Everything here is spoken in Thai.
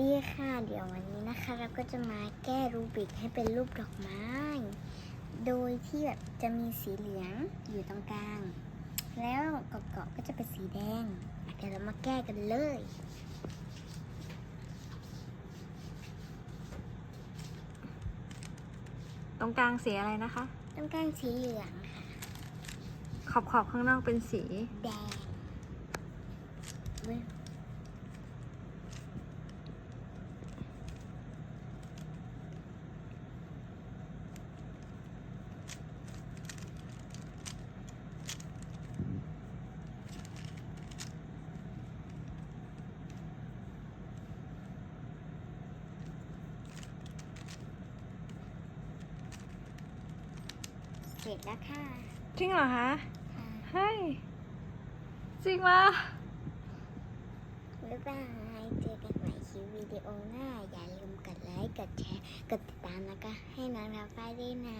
ดีค่ะ เดี๋ยววันนี้นะคะ เราก็จะมาแก้รูบิกให้เป็นรูปดอกไม้ โดยที่แบบจะมีสีเหลืองอยู่ตรงกลาง แล้วเกาะๆก็จะเป็นสีแดงอะเดี๋ยวเรามาแก้กันเลย ตรงกลางสีอะไรนะคะ ตรงกลางสีเหลืองค่ะ ขอบขอบข้างนอกเป็นสีแดง เว้ยเสร็จแล้วค่ะจริงเหรอคะค่ะเฮ้ยจริงวะบ๊ายบายเจอกันใหม่คลิปวิดีโอหน้า อย่าลืมกดไลค์ กดแชร์ กดติดตามแล้วก็ให้น้องรับไปด้วยนะ